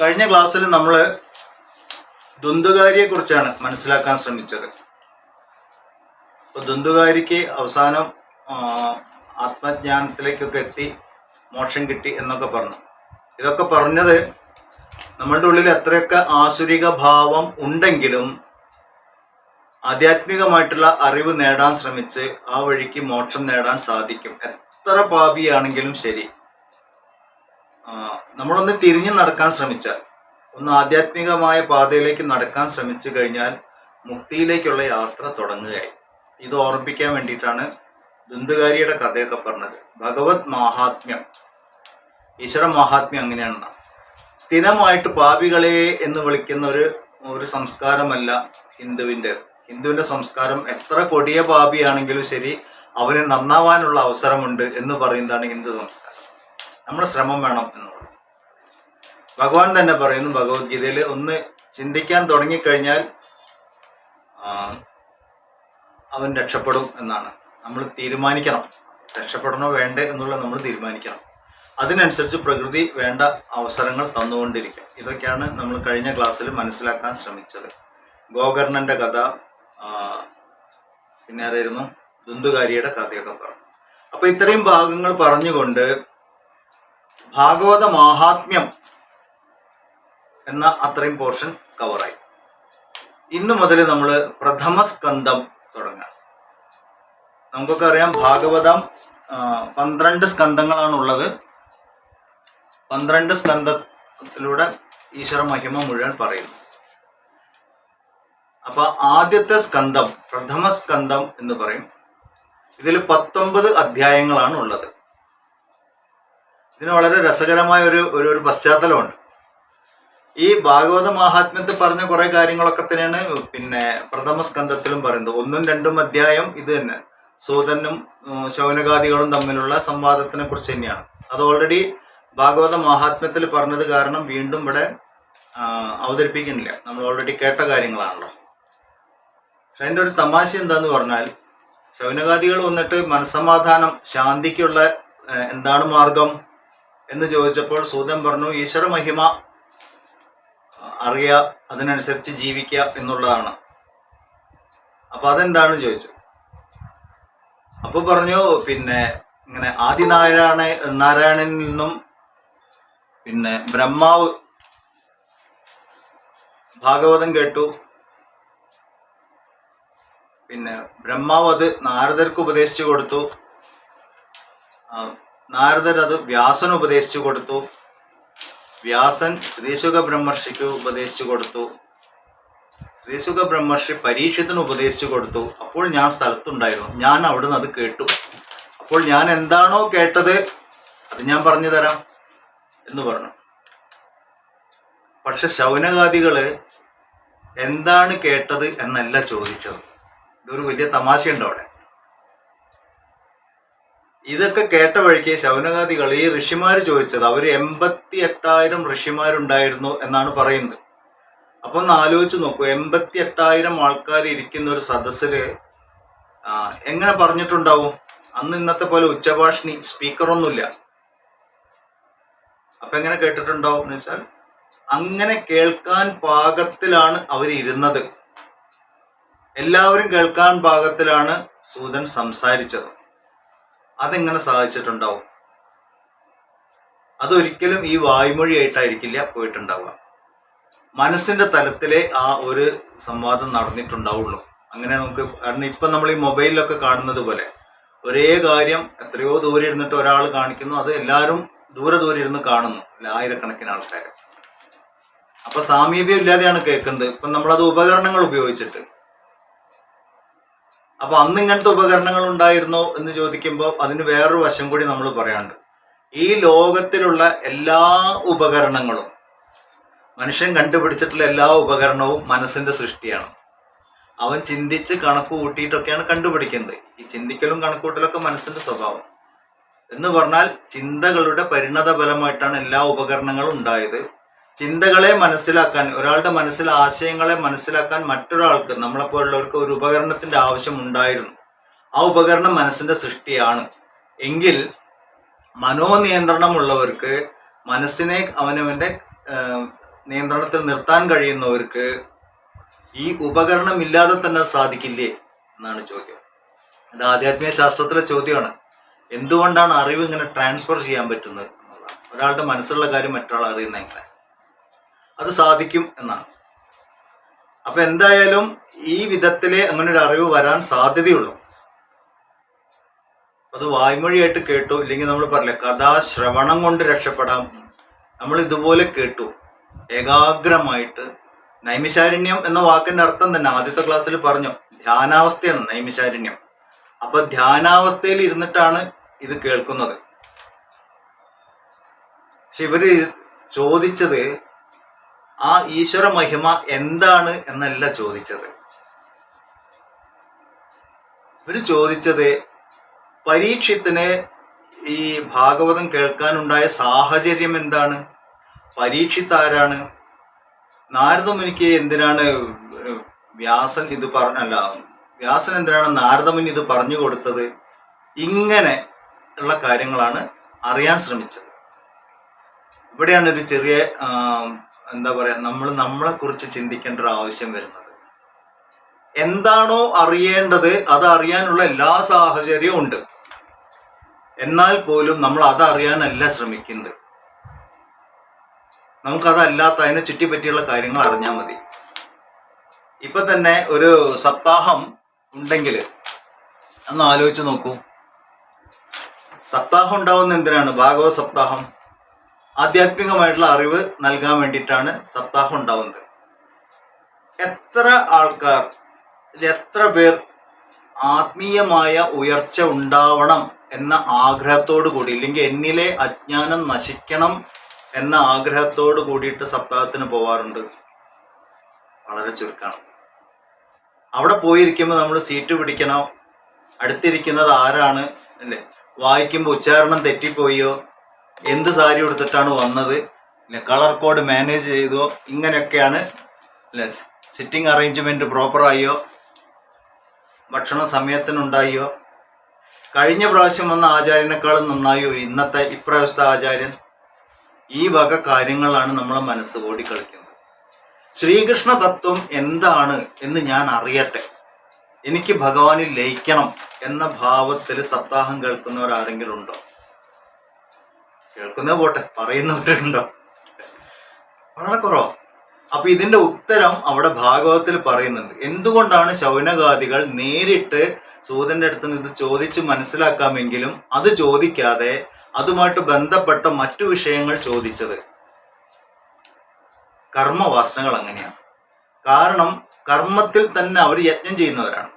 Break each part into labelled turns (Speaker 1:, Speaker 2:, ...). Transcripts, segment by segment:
Speaker 1: കഴിഞ്ഞ ക്ലാസ്സിൽ നമ്മൾ ദ്വന്ദ്കാരിയെ കുറിച്ചാണ് മനസ്സിലാക്കാൻ ശ്രമിച്ചത്. അപ്പൊ ദ്വന്ദ്കാരിക്ക് അവസാനം ആത്മജ്ഞാനത്തിലേക്കൊക്കെ എത്തി മോക്ഷം കിട്ടി എന്നൊക്കെ പറഞ്ഞു. ഇതൊക്കെ പറഞ്ഞത് നമ്മളുടെ ഉള്ളിൽ എത്രയൊക്കെ ആസുരിക ഭാവം ഉണ്ടെങ്കിലും ആധ്യാത്മികമായിട്ടുള്ള അറിവ് നേടാൻ ശ്രമിച്ച് ആ വഴിക്ക് മോക്ഷം നേടാൻ സാധിക്കും. എത്ര പാപിയാണെങ്കിലും ശരി. നമ്മളൊന്ന് തിരിഞ്ഞു നടക്കാൻ ശ്രമിച്ചാൽ ഒന്ന് ആധ്യാത്മികമായ പാതയിലേക്ക് നടക്കാൻ ശ്രമിച്ചു കഴിഞ്ഞാൽ മുക്തിയിലേക്കുള്ള യാത്ര തുടങ്ങുകയായി. ഇത് ഓർമ്മിപ്പിക്കാൻ വേണ്ടിയിട്ടാണ് ദുന്തുകാരിയുടെ കഥയൊക്കെ പറഞ്ഞത്. ഭഗവത് മഹാത്മ്യം. ഈശ്വര മഹാത്മ്യം അങ്ങനെയാണ്. സ്ഥിരമായിട്ട് പാപികളെ എന്ന് വിളിക്കുന്ന ഒരു ഒരു സംസ്കാരമല്ല ഹിന്ദുവിന്റെ. ഹിന്ദുവിന്റെ സംസ്കാരം എത്ര കൊടിയ പാപിയാണെങ്കിലും ശരി അവന് നന്നാവാനുള്ള അവസരമുണ്ട് എന്ന് പറയുന്നതാണ് ഹിന്ദു സംസ്കാരം. നമ്മുടെ ശ്രമം വേണം എന്നുള്ളത്. ഭഗവാൻ തന്നെ പറയുന്നു ഭഗവത്ഗീതയിൽ ഒന്ന് ചിന്തിക്കാൻ തുടങ്ങിക്കഴിഞ്ഞാൽ അവൻ രക്ഷപ്പെടും എന്നാണ്. നമ്മൾ തീരുമാനിക്കണം. രക്ഷപ്പെടണോ വേണ്ടേ എന്നുള്ളത് നമ്മൾ തീരുമാനിക്കണം. അതിനനുസരിച്ച് പ്രകൃതി വേണ്ട അവസരങ്ങൾ തന്നുകൊണ്ടിരിക്കും. ഇതൊക്കെയാണ് നമ്മൾ കഴിഞ്ഞ ക്ലാസ്സിൽ മനസ്സിലാക്കാൻ ശ്രമിച്ചത്. ഗോകർണന്റെ കഥ പിന്നെ ആരായിരുന്നു? ദുന്തുകാരിയുടെ കഥയൊക്കെ പറഞ്ഞു. അപ്പൊ ഇത്രയും ഭാഗങ്ങൾ പറഞ്ഞുകൊണ്ട് ഭാഗവത മാഹാത്മ്യം എന്ന അത്രയും പോർഷൻ കവറായി ഇന്നു മുതൽ നമ്മൾ പ്രഥമ സ്കന്ധം തുടങ്ങാം. നമുക്കൊക്കെ അറിയാം ഭാഗവതം പന്ത്രണ്ട് സ്കന്ധങ്ങളാണ് ഉള്ളത് പന്ത്രണ്ട് സ്കന്ധത്തിലൂടെ ഈശ്വര മഹിമ മുഴുവൻ പറയുന്നു. അപ്പൊ ആദ്യത്തെ സ്കന്ധം പ്രഥമ സ്കന്ധം എന്ന് പറയും. ഇതിൽ പത്തൊമ്പത് അധ്യായങ്ങളാണ് ഉള്ളത് ഇതിന് വളരെ രസകരമായ ഒരു ഒരു പശ്ചാത്തലമുണ്ട്. ഈ ഭാഗവത മഹാത്മ്യത്തിൽ പറഞ്ഞ കുറെ കാര്യങ്ങളൊക്കെ തന്നെയാണ് പിന്നെ പ്രഥമ സ്കന്ധത്തിലും പറയുന്നത്. ഒന്നും രണ്ടും അധ്യായം ഇത് തന്നെ. സൂതനും ശൗനകാദികളും തമ്മിലുള്ള സംവാദത്തിനെ കുറിച്ച് തന്നെയാണ്. അത് ഓൾറെഡി ഭാഗവത മഹാത്മ്യത്തിൽ പറഞ്ഞത് കാരണം വീണ്ടും ഇവിടെ അവതരിപ്പിക്കുന്നില്ല. നമ്മൾ ഓൾറെഡി കേട്ട കാര്യങ്ങളാണല്ലോ. പക്ഷെ അതിന്റെ ഒരു തമാശ എന്താന്ന് പറഞ്ഞാൽ ശൗനകാദികൾ വന്നിട്ട് മനസ്സമാധാനം ശാന്തിക്കുള്ള എന്താണ് മാർഗം? എന്ന് ചോദിച്ചപ്പോൾ സൂതൻ പറഞ്ഞു ഈശ്വര മഹിമ അറിയുക അതിനനുസരിച്ച് ജീവിക്കുക എന്നുള്ളതാണ്. അപ്പൊ അതെന്താണ് ചോദിച്ചു? അപ്പൊ പറഞ്ഞു പിന്നെ ഇങ്ങനെ ആദിനാരായണ നാരായണനിൽ നിന്നും പിന്നെ ബ്രഹ്മാവ് ഭാഗവതം കേട്ടു. പിന്നെ ബ്രഹ്മാവ് അത് നാരദർക്ക് ഉപദേശിച്ചു കൊടുത്തു. അത് വ്യാസൻ ഉപദേശിച്ചു കൊടുത്തു. വ്യാസൻ ശ്രീശുഖ ബ്രഹ്മർഷിക്ക് ഉപദേശിച്ചു കൊടുത്തു. ശ്രീശുഖ ബ്രഹ്മർഷി പരീക്ഷത്തിന് ഉപദേശിച്ചു കൊടുത്തു. അപ്പോൾ ഞാൻ സ്ഥലത്തുണ്ടായിരുന്നു. ഞാൻ അവിടുന്ന് അത് കേട്ടു. അപ്പോൾ ഞാൻ എന്താണോ കേട്ടത് അത് ഞാൻ പറഞ്ഞു തരാം എന്ന് പറഞ്ഞു. പക്ഷെ ശൗനകാദികൾ എന്താണ് കേട്ടത് എന്നല്ല ചോദിച്ചത്. ഇതൊരു വലിയ തമാശയുണ്ട് അവിടെ. ഇതൊക്കെ കേട്ട വഴിക്ക് ശൗനകാദികൾ ഈ ഋഷിമാർ ചോദിച്ചത് അവർ എൺപത്തി എട്ടായിരം ഋഷിമാരുണ്ടായിരുന്നു എന്നാണ് പറയുന്നത്. അപ്പൊ ഒന്ന് ആലോചിച്ച് നോക്കൂ എൺപത്തി എട്ടായിരം ആൾക്കാർ ഇരിക്കുന്ന ഒരു സദസ്സിൽ എങ്ങനെ പറഞ്ഞിട്ടുണ്ടാവും? അന്ന് ഇന്നത്തെ പോലെ ഉച്ചഭാഷിണി സ്പീക്കറൊന്നുമില്ല. അപ്പൊ എങ്ങനെ കേട്ടിട്ടുണ്ടാവും എന്ന് വെച്ചാൽ അങ്ങനെ കേൾക്കാൻ പാകത്തിലാണ് അവർ ഇരുന്നത്. എല്ലാവരും കേൾക്കാൻ പാകത്തിലാണ് സൂതൻ സംസാരിച്ചത്. അതെങ്ങനെ സാധിച്ചിട്ടുണ്ടാവും അതൊരിക്കലും ഈ വായ്മൊഴിയായിട്ടായിരിക്കില്ല പോയിട്ടുണ്ടാവുക. മനസ്സിന്റെ തലത്തിലെ ആ ഒരു സംവാദം നടന്നിട്ടുണ്ടാവുള്ളൂ. അങ്ങനെ നമുക്ക് കാരണം ഇപ്പൊ നമ്മൾ ഈ മൊബൈലിലൊക്കെ കാണുന്നത് പോലെ ഒരേ കാര്യം എത്രയോ ദൂരെ ഇരുന്നിട്ട് ഒരാൾ കാണിക്കുന്നു അത് എല്ലാവരും ദൂരെ ദൂരെ ഇരുന്ന് കാണുന്നു ആയിരക്കണക്കിന് ആൾക്കാർ അപ്പൊ സാമീപ്യം ഇല്ലാതെയാണ് കേൾക്കുന്നത്. ഇപ്പൊ നമ്മളത് ഉപകരണങ്ങൾ ഉപയോഗിച്ചിട്ട് അപ്പൊ അന്ന് ഇങ്ങനത്തെ ഉപകരണങ്ങൾ ഉണ്ടായിരുന്നോ എന്ന് ചോദിക്കുമ്പോൾ അതിന് വേറൊരു വശം കൂടി നമ്മൾ പറയാണ്ട് ഈ ലോകത്തിലുള്ള എല്ലാ ഉപകരണങ്ങളും മനുഷ്യൻ കണ്ടുപിടിച്ചിട്ടുള്ള എല്ലാ ഉപകരണവും മനസ്സിന്റെ സൃഷ്ടിയാണ്. അവൻ ചിന്തിച്ച് കണക്ക് കൂട്ടിയിട്ടൊക്കെയാണ് കണ്ടുപിടിക്കുന്നത്. ഈ ചിന്തിക്കലും കണക്കൂട്ടലൊക്കെ മനസ്സിന്റെ സ്വഭാവം. എന്ന് പറഞ്ഞാൽ ചിന്തകളുടെ പരിണത ഫലമായിട്ടാണ് എല്ലാ ഉപകരണങ്ങളും ഉണ്ടായത്. ചിന്തകളെ മനസ്സിലാക്കാൻ ഒരാളുടെ മനസ്സിൽ ആശയങ്ങളെ മനസ്സിലാക്കാൻ മറ്റൊരാൾക്ക് നമ്മളെപ്പോലുള്ളവർക്ക് ഒരു ഉപകരണത്തിന്റെ ആവശ്യം ഉണ്ടായിരുന്നു. ആ ഉപകരണം മനസ്സിന്റെ സൃഷ്ടിയാണ്. എങ്കിൽ മനോനിയന്ത്രണമുള്ളവർക്ക് മനസ്സിനെ അവനവന്റെ നിയന്ത്രണത്തിൽ നിർത്താൻ കഴിയുന്നവർക്ക് ഈ ഉപകരണം ഇല്ലാതെ തന്നെ അത് സാധിക്കില്ലേ എന്നാണ് ചോദ്യം. ഇത് ആധ്യാത്മിക ശാസ്ത്രത്തിലെ ചോദ്യമാണ്. എന്തുകൊണ്ടാണ് അറിവ് ഇങ്ങനെ ട്രാൻസ്ഫർ ചെയ്യാൻ പറ്റുന്നത്? ഒരാളുടെ മനസ്സുള്ള കാര്യം മറ്റൊരാൾ അറിയുന്ന എങ്ങനെ അത് സാധിക്കും എന്നാണ്. അപ്പൊ എന്തായാലും ഈ വിധത്തിലെ അങ്ങനെ ഒരു അറിവ് വരാൻ സാധ്യതയുള്ളൂ. അത് വായ്മൊഴിയായിട്ട് കേട്ടു ഇല്ലെങ്കിൽ നമ്മൾ പറയില്ല കഥാശ്രവണം കൊണ്ട് രക്ഷപ്പെടാം. നമ്മൾ ഇതുപോലെ കേട്ടു. ഏകാഗ്രമായിട്ട്. നൈമിശാരണ്യം എന്ന വാക്കിന്റെ അർത്ഥം തന്നെ ആദ്യത്തെ ക്ലാസ്സിൽ പറഞ്ഞു. ധ്യാനാവസ്ഥയാണ് നൈമിശാരണ്യം. അപ്പൊ ധ്യാനാവസ്ഥയിൽ ഇരുന്നിട്ടാണ് ഇത് കേൾക്കുന്നത്. പക്ഷെ ഇവർ ചോദിച്ചത് ആ ഈശ്വര മഹിമ എന്താണ് എന്നല്ല ചോദിച്ചത്. ഇവർ ചോദിച്ചത് പരീക്ഷത്തിന് ഈ ഭാഗവതം കേൾക്കാനുണ്ടായ സാഹചര്യം എന്താണ്? പരീക്ഷിത്ത് ആരാണ് നാരദമുനിക്ക് എന്തിനാണ് വ്യാസൻ ഇത് പറഞ്ഞല്ല വ്യാസൻ എന്തിനാണ് നാരദമുനി ഇത് പറഞ്ഞു കൊടുത്തത്? ഇങ്ങനെ ഉള്ള കാര്യങ്ങളാണ് അറിയാൻ ശ്രമിച്ചത്. ഇവിടെയാണ് ഒരു ചെറിയ എന്താ പറയാ നമ്മൾ നമ്മളെ കുറിച്ച് ചിന്തിക്കേണ്ട ഒരു ആവശ്യം വരുന്നത്. എന്താണോ അറിയേണ്ടത് അത് അറിയാനുള്ള എല്ലാ സാഹചര്യവും ഉണ്ട്. എന്നാൽ പോലും നമ്മൾ അത് അറിയാനല്ല ശ്രമിക്കുന്നത്. നമുക്കതല്ലാത്ത അതിനെ ചുറ്റിപ്പറ്റിയുള്ള കാര്യങ്ങൾ അറിഞ്ഞാൽ മതി. ഇപ്പൊ തന്നെ ഒരു സപ്താഹം ഉണ്ടെങ്കിൽ ഒന്ന് ആലോചിച്ച് നോക്കൂ. സപ്താഹം ഉണ്ടാവുന്ന എന്തിനാണ്? ഭാഗവത സപ്താഹം. ആധ്യാത്മികമായിട്ടുള്ള അറിവ് നൽകാൻ വേണ്ടിയിട്ടാണ് സപ്താഹം ഉണ്ടാവുന്നത്. എത്ര ആൾക്കാർ എത്ര പേർ ആത്മീയമായ ഉയർച്ച ഉണ്ടാവണം എന്ന ആഗ്രഹത്തോടു കൂടി ഇല്ലെങ്കിൽ എന്നിലെ അജ്ഞാനം നശിക്കണം എന്ന ആഗ്രഹത്തോടു കൂടിയിട്ട് സപ്താഹത്തിന് പോവാറുണ്ട്? വളരെ ചുരുക്കമാണ് അവിടെ പോയിരിക്കുമ്പോൾ നമ്മൾ സീറ്റ് പിടിക്കണം. അടുത്തിരിക്കുന്നത് ആരാണ്? അല്ലേ? വായിക്കുമ്പോൾ ഉച്ചാരണം തെറ്റിപ്പോയോ? എന്ത് സാരി എടുത്തിട്ടാണ് വന്നത്? അല്ലെ കളർ കോഡ് മാനേജ് ചെയ്തോ? ഇങ്ങനെയൊക്കെയാണ് സിറ്റിംഗ് അറേഞ്ച്മെന്റ് പ്രോപ്പറായോ ഭക്ഷണ സമയത്തിനുണ്ടായോ? കഴിഞ്ഞ പ്രാവശ്യം വന്ന ആചാര്യനേക്കാളും നന്നായോ? ഇന്നത്തെ ഇപ്രാവശ്യത്തെ ആചാര്യൻ? ഈ വക കാര്യങ്ങളാണ് നമ്മളെ മനസ്സ് ഓടി കളിക്കുന്നത്. ശ്രീകൃഷ്ണ തത്വം എന്താണ് എന്ന് ഞാൻ അറിയട്ടെ. എനിക്ക് ഭഗവാനിൽ ലയിക്കണം എന്ന ഭാവത്തിൽ സപ്താഹം കേൾക്കുന്നവരാരെങ്കിലും ഉണ്ടോ? കേൾക്കുന്നത് പോട്ടെ പറയുന്നവരുണ്ടോ? വളരെ കുറവ്. അപ്പൊ ഇതിന്റെ ഉത്തരം അവിടെ ഭാഗവത്തിൽ പറയുന്നുണ്ട്. എന്തുകൊണ്ടാണ് ശൗനകാദികൾ നേരിട്ട് സൂതന്റെ അടുത്ത് നിന്ന് ചോദിച്ച് മനസ്സിലാക്കാമെങ്കിലും അത് ചോദിക്കാതെ അതുമായിട്ട് ബന്ധപ്പെട്ട മറ്റു വിഷയങ്ങൾ ചോദിച്ചത്? കർമ്മവാസനകൾ അങ്ങനെയാണ് കാരണം കർമ്മത്തിൽ തന്നെ അവർ യജ്ഞം ചെയ്യുന്നവരാണ്.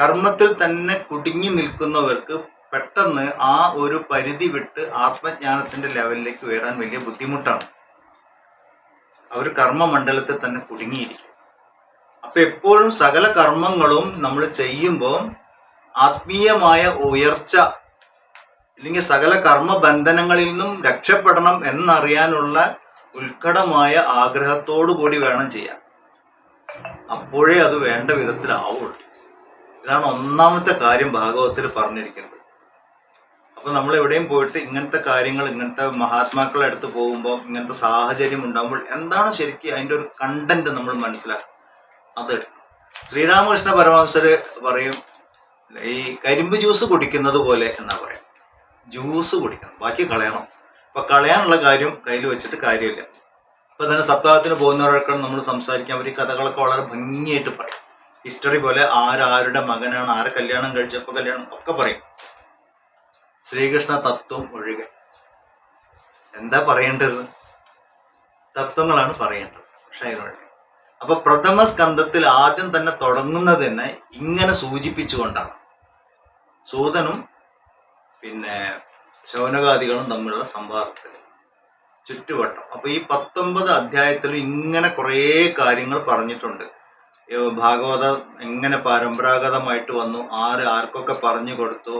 Speaker 1: കർമ്മത്തിൽ തന്നെ കുടുങ്ങി നിൽക്കുന്നവർക്ക് പെട്ടെന്ന് ആ ഒരു പരിധി വിട്ട് ആത്മജ്ഞാനത്തിന്റെ ലെവലിലേക്ക് ഉയരാൻ വലിയ ബുദ്ധിമുട്ടാണ്. അവർ കർമ്മമണ്ഡലത്തിൽ തന്നെ കുടുങ്ങിയിരിക്കും. അപ്പൊ എപ്പോഴും സകല കർമ്മങ്ങളും നമ്മൾ ചെയ്യുമ്പോൾ ആത്മീയമായ ഉയർച്ച അല്ലെങ്കിൽ സകല കർമ്മ ബന്ധനങ്ങളിൽ നിന്നും രക്ഷപ്പെടണം എന്നറിയാനുള്ള ഉത്കടമായ ആഗ്രഹത്തോടു കൂടി വേണം ചെയ്യാൻ. അപ്പോഴേ അത് വേണ്ട വിധത്തിലാവുള്ളൂ. ഇതാണ് ഒന്നാമത്തെ കാര്യം ഭാഗവത്തിൽ പറഞ്ഞിരിക്കുന്നത്. അപ്പൊ നമ്മൾ എവിടെയും പോയിട്ട് ഇങ്ങനത്തെ കാര്യങ്ങൾ ഇങ്ങനത്തെ മഹാത്മാക്കളെ അടുത്ത് പോകുമ്പോൾ ഇങ്ങനത്തെ സാഹചര്യം ഉണ്ടാകുമ്പോൾ എന്താണ് ശരിക്കും അതിന്റെ ഒരു കണ്ടന്റ് നമ്മൾ മനസ്സിലാക്കും അത്. ശ്രീരാമകൃഷ്ണ പരമഹംസര് പറയും ഈ കരിമ്പ് ജ്യൂസ് കുടിക്കുന്നത് പോലെ എന്നാ പറയാം. ജ്യൂസ് കുടിക്കണം. ബാക്കി കളയണം. അപ്പൊ കളയാനുള്ള കാര്യം കയ്യിൽ വെച്ചിട്ട് കാര്യമില്ല. ഇപ്പൊ തന്നെ സപ്താഹത്തിന് പോകുന്നവരൊക്കെ നമ്മൾ സംസാരിക്കാൻ അവർ കഥകളൊക്കെ വളരെ ഭംഗിയായിട്ട് പറയും. ഹിസ്റ്ററി പോലെ ആരാരുടെ മകനാണ് ആരെ കല്യാണം കഴിച്ചപ്പോ കല്യാണം ഒക്കെ പറയും. ശ്രീകൃഷ്ണ തത്വം ഒഴികെ. എന്താ പറയേണ്ടത്? തത്വങ്ങളാണ് പറയേണ്ടത്. പക്ഷെ അതിനൊഴികെ അപ്പൊ പ്രഥമ സ്കന്ധത്തിൽ ആദ്യം തന്നെ തുടങ്ങുന്നത് തന്നെ ഇങ്ങനെ സൂചിപ്പിച്ചുകൊണ്ടാണ്. സൂതനും പിന്നെ ശൗനകാദികളും തമ്മിലുള്ള സംവാദത്തിൽ. ചുറ്റുവട്ടം. അപ്പൊ ഈ പത്തൊമ്പത് അധ്യായത്തിലും ഇങ്ങനെ കുറേ കാര്യങ്ങൾ പറഞ്ഞിട്ടുണ്ട്. ഭാഗവത എങ്ങനെ പരമ്പരാഗതമായിട്ട് വന്നു? ആര് ആർക്കൊക്കെ പറഞ്ഞു കൊടുത്തു?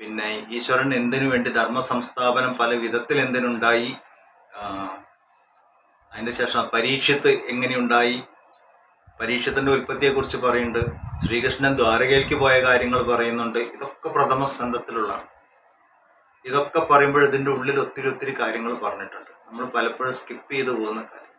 Speaker 1: പിന്നെ ഈശ്വരൻ എന്തിനു വേണ്ടി ധർമ്മ സംസ്ഥാപനം പല വിധത്തിൽ എന്തിനുണ്ടായി? ആ, അതിന്റെ ശേഷം പരീക്ഷത്ത് എങ്ങനെയുണ്ടായി? പരീക്ഷത്തിന്റെ ഉൽപ്പത്തിയെ കുറിച്ച് പറയുന്നുണ്ട്. ശ്രീകൃഷ്ണൻ ദ്വാരകയിലേക്ക് പോയ കാര്യങ്ങൾ പറയുന്നുണ്ട്. ഇതൊക്കെ പ്രഥമ സ്കന്ധത്തിലുള്ളതാണ്. ഇതൊക്കെ പറയുമ്പോൾ ഇതിന്റെ ഉള്ളിൽ ഒത്തിരി ഒത്തിരി കാര്യങ്ങൾ പറഞ്ഞിട്ടുണ്ട്. നമ്മൾ പലപ്പോഴും സ്കിപ്പ് ചെയ്തു പോകുന്ന കാര്യം.